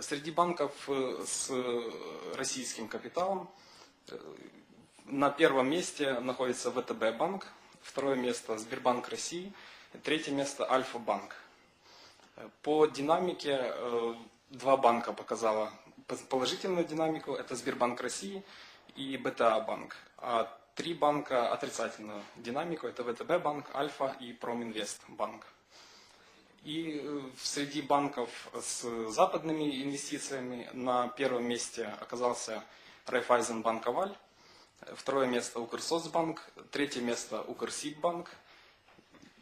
Среди банков э, с э, российским капиталом э, на первом месте находится ВТБ банк, второе место Сбербанк России, третье место Альфа-банк. По динамике два банка показала положительную динамику, это Сбербанк России и БТА банк. А три банка отрицательную динамику, это ВТБ банк, Альфа и Проминвест банк. И э, среди банков с западными инвестициями на первом месте оказался Райфайзенбанк Аваль, второе место Укрсоцбанк, третье место Укрсиббанк,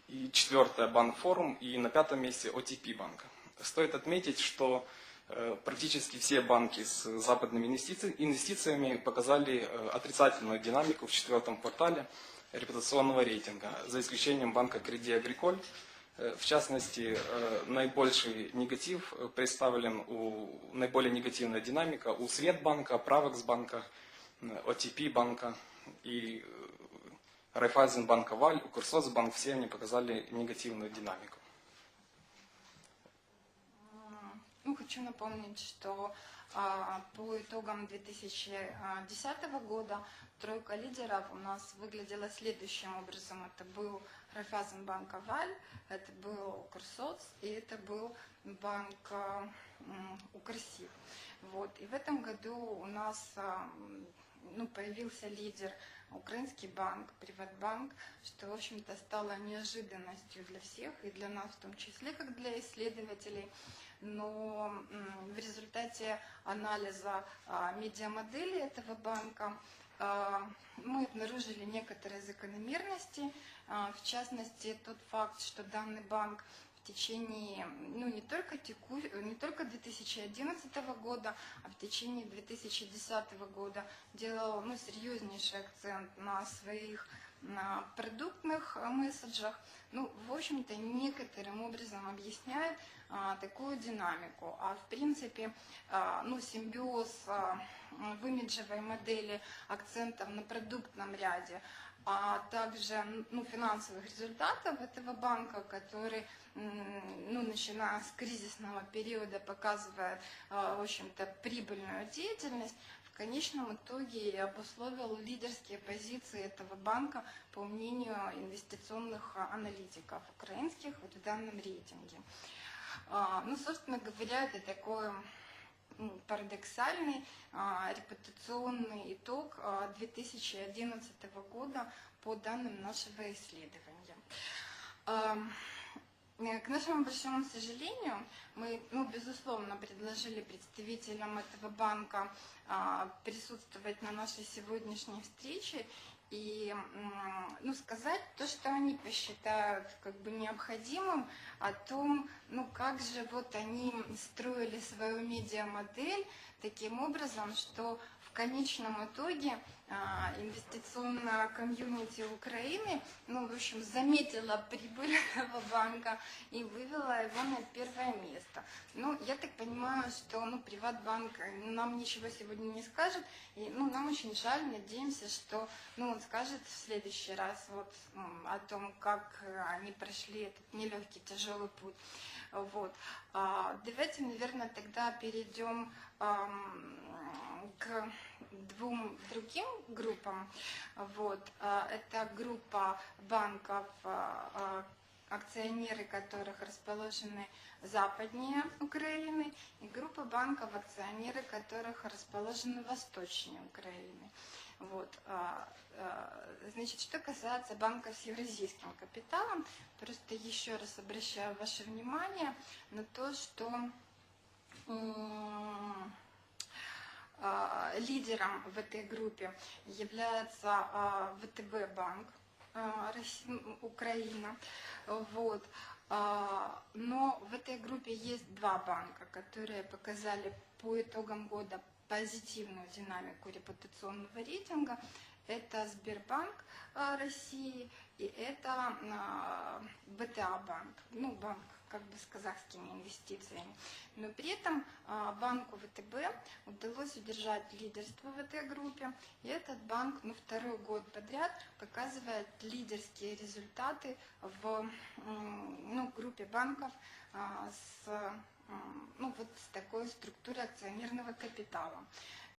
и четвертое Банк Форум, и на пятом месте OTP банк. Стоит отметить, что э, практически все банки с западными инвестици- инвестициями показали э, отрицательную динамику в четвертом квартале репутационного рейтинга, за исключением банка Креди Агриколь. Э, В частности, э, наибольший негатив э, представлен у наиболее негативная динамика у Светбанка, Правекс банка, э, OTP банка и э, Райфайзенбанк Аваль, Укрсоцбанк, все они показали негативную динамику. М, Ну, хочу напомнить, что а, по итогам 2010 года тройка лидеров у нас выглядела следующим образом. Это был Райфайзенбанк Аваль, это был Укрсоц и это был банк Укрсиб. Вот. И в этом году у нас ну, появился лидер Украинский банк, Приватбанк, что, в общем-то, стало неожиданностью для всех, и для нас в том числе, как для исследователей. Но в результате анализа а, медиамодели этого банка а, мы обнаружили некоторые закономерности, а, в частности, тот факт, что данный банк в течение, ну, не только, теку... не только 2011 года, а в течение 2010 года делал ну, серьезнейший акцент на своих на продуктных а, месседжах, ну, в общем-то, некоторым образом объясняет а, такую динамику. А в принципе, а, ну, симбиоз а, в имиджевой модели акцентов на продуктном ряде, а также ну, финансовых результатов этого банка, который ну, начиная с кризисного периода показывает, а, в общем-то, прибыльную деятельность, в конечном итоге обусловил лидерские позиции этого банка по мнению инвестиционных а, аналитиков украинских вот в данном рейтинге. А, Ну, собственно говоря, это такой м, парадоксальный а, репутационный итог а, 2011 года по данным нашего исследования. Э, К нашему большому сожалению, мы, ну, безусловно, предложили представителям этого банка а, присутствовать на нашей сегодняшней встрече и ну, сказать то, что они посчитают как бы необходимым о том, ну как же вот они строили свою медиамодель таким образом, что в конечном итоге а, инвестиционная комьюнити Украины, ну, в общем, заметила прибыль этого банка и вывела его на первое место. Ну, я так понимаю, что, ну, Приватбанк нам ничего сегодня не скажет, и, ну, нам очень жаль, надеемся, что, ну, он скажет в следующий раз вот о том, как э, они прошли этот нелегкий, тяжелый путь. Вот. А, Давайте, наверное, тогда перейдем к двум другим группам. Вот. а, Это группа банков, а, а, акционеры которых расположены западнее Украины, и группа банков, акционеры которых расположены восточнее Украины. Вот. Значит, что касается банков с евразийским капиталом, просто еще раз обращаю ваше внимание на то, что лидером в этой группе является а, ВТБ банк а, Украина. Вот. А, Но в этой группе есть два банка, которые показали по итогам года позитивную динамику репутационного рейтинга. Это Сбербанк России и это БТА банк, ну банк как бы с казахскими инвестициями. Но при этом а, банку ВТБ удалось удержать лидерство в этой группе. И этот банк ну, второй год подряд показывает лидерские результаты в ну, группе банков а, с, ну, вот с такой структурой акционерного капитала.